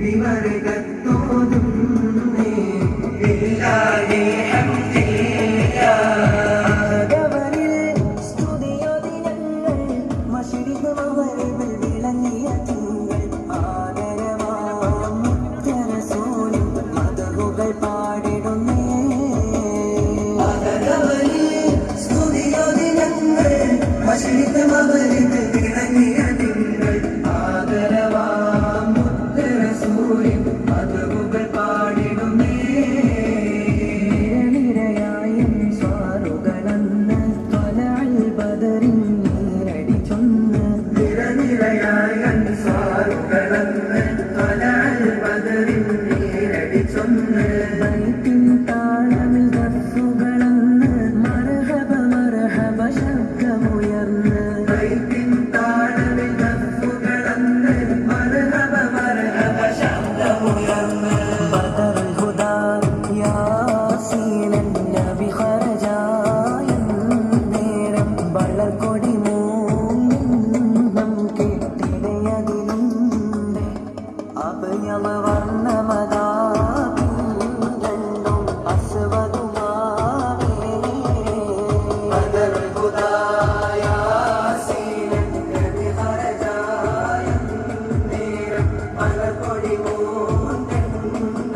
വിമറികത്തോതും ഇല്ല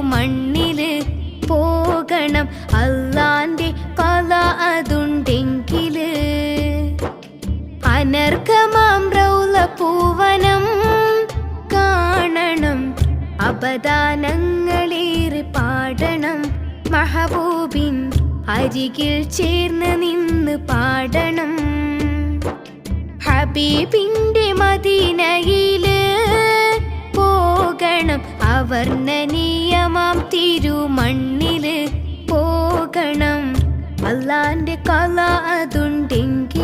മണ്ണിൽ പോകണം. അള്ളാന്റെ കല അതുണ്ടെങ്കിൽ. അനർഘമാം റൗല പൂവനം കാണണം. അപദാനങ്ങളേറെ പാടണം. മഹബൂബിൻ അരികിൽ ചേർന്ന് നിന്ന് പാടണം. ഹബീബിന്റെ മദീനയിൽ പോകണം. അവർണനീ തിരുമണ്ണിൽ പോകണം. അല്ലാന്റെ കലാതുണ്ടെങ്കിൽ